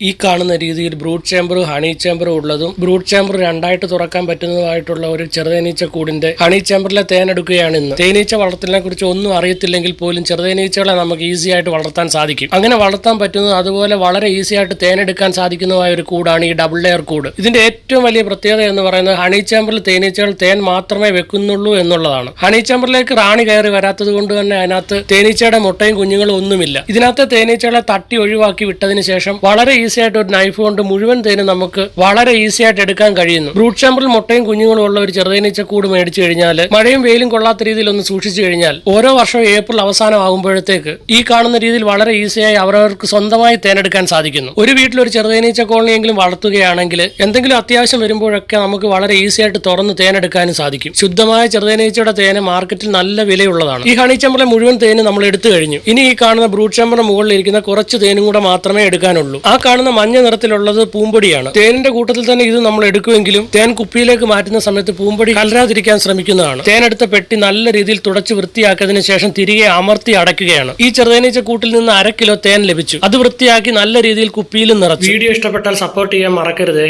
ഈ കാണുന്ന രീതിയിൽ ബ്രൂഡ് ചേംബറും ഹണി ചേംബറും ഉള്ളതും ബ്രൂഡ് ചേംബർ രണ്ടായിട്ട് തുറക്കാൻ പറ്റുന്നതുമായിട്ടുള്ള ഒരു ചെറുതേനീച്ച കൂടിന്റെ ഹണി ചേമ്പറിലെ തേൻ എടുക്കുകയാണ് ഇന്ന്. തേനീച്ച വളർത്തലിനെ കുറിച്ച് ഒന്നും അറിയത്തില്ലെങ്കിൽ പോലും ചെറുതേനീച്ചകളെ നമുക്ക് ഈസി ആയിട്ട് വളർത്താൻ സാധിക്കും. അങ്ങനെ വളർത്താൻ പറ്റുന്നത് അതുപോലെ വളരെ ഈസി ആയിട്ട് തേനെടുക്കാൻ സാധിക്കുന്നതായ ഒരു കൂടാണ് ഈ ഡബിൾ ലെയർ കൂട്. ഇതിന്റെ ഏറ്റവും വലിയ പ്രത്യേകത എന്ന് പറയുന്നത് ഹണി ചേംബറിൽ തേനീച്ചകൾ തേൻ മാത്രമേ വെക്കുന്നുള്ളൂ എന്നുള്ളതാണ്. ഹണി ചേംബറിലേക്ക് റാണി കയറി വരാത്തത് കൊണ്ട് തന്നെ അതിനകത്ത് തേനീച്ചയുടെ മുട്ടയും കുഞ്ഞുങ്ങളും ഒന്നുമില്ല. ഇതിനകത്ത് തേനീച്ചകളെ തട്ടി ഒഴിവാക്കി വിട്ടതിന് ശേഷം വളരെ ഈസി ആയിട്ട് ഒരു നൈഫ് കൊണ്ട് മുഴുവൻ തേനും നമുക്ക് വളരെ ഈസി ആയിട്ട് എടുക്കാൻ കഴിയുന്നു. ബ്രൂട്ട് ചാമ്പറിൽ മുട്ടയും കുഞ്ഞുങ്ങളും ഉള്ള ഒരു ചെറുതേനീച്ച കൂട് മേടിച്ചു കഴിഞ്ഞാൽ മഴയും വെയിലും കൊള്ളാത്ത രീതിയിൽ ഒന്ന് സൂക്ഷിച്ചു കഴിഞ്ഞാൽ ഓരോ വർഷവും ഏപ്രിൽ അവസാനം ആകുമ്പോഴത്തേക്ക് ഈ കാണുന്ന രീതിയിൽ വളരെ ഈസിയായി അവരവർക്ക് സ്വന്തമായി തേനെടുക്കാൻ സാധിക്കുന്നു. ഒരു വീട്ടിൽ ഒരു ചെറുതേനീച്ച കോളനിയെങ്കിലും വളർത്തുകയാണെങ്കിൽ എന്തെങ്കിലും അത്യാവശ്യം വരുമ്പോഴൊക്കെ നമുക്ക് വളരെ ഈസി ആയിട്ട് തുറന്ന് തേനെടുക്കാനും സാധിക്കും. ശുദ്ധമായ ചെറുതേനീച്ചയുടെ തേന് മാർക്കറ്റിൽ നല്ല വിലയുള്ളതാണ്. ഈ ഹണി ചെമ്പറിലെ മുഴുവൻ തേന് നമ്മൾ എടുത്തു കഴിഞ്ഞു. ഇനി ഈ കാണുന്ന ബ്രൂട്ട് ചെമ്പറിന് മുകളിൽ ഇരിക്കുന്ന കുറച്ച് തേനും കൂടെ മാത്രമേ എടുക്കാനുള്ളൂ. ആ കാണുന്ന മഞ്ഞ നിറത്തിലുള്ളത് പൂമ്പൊടിയാണ്. തേനിന്റെ കൂട്ടത്തിൽ തന്നെ ഇത് നമ്മൾ എടുക്കുമെങ്കിലും തേൻ കുപ്പിയിലേക്ക് മാറ്റുന്ന സമയത്ത് പൂമ്പൊടി കലരാതിരിക്കാൻ ശ്രമിക്കുന്നതാണ്. തേനെടുത്ത പെട്ടി നല്ല രീതിയിൽ തുടച്ച് വൃത്തിയാക്കിയതിനു ശേഷം തിരികെ അമർത്തി അടയ്ക്കുകയാണ്. ഈ ചെറുതേനീച്ച കൂട്ടിൽ നിന്ന് അര കിലോ തേൻ ലഭിച്ചു. അത് വൃത്തിയാക്കി നല്ല രീതിയിൽ കുപ്പിയിലും നിറച്ചു. വീഡിയോ ഇഷ്ടപ്പെട്ടാൽ സപ്പോർട്ട് ചെയ്യാൻ മറക്കരുത്.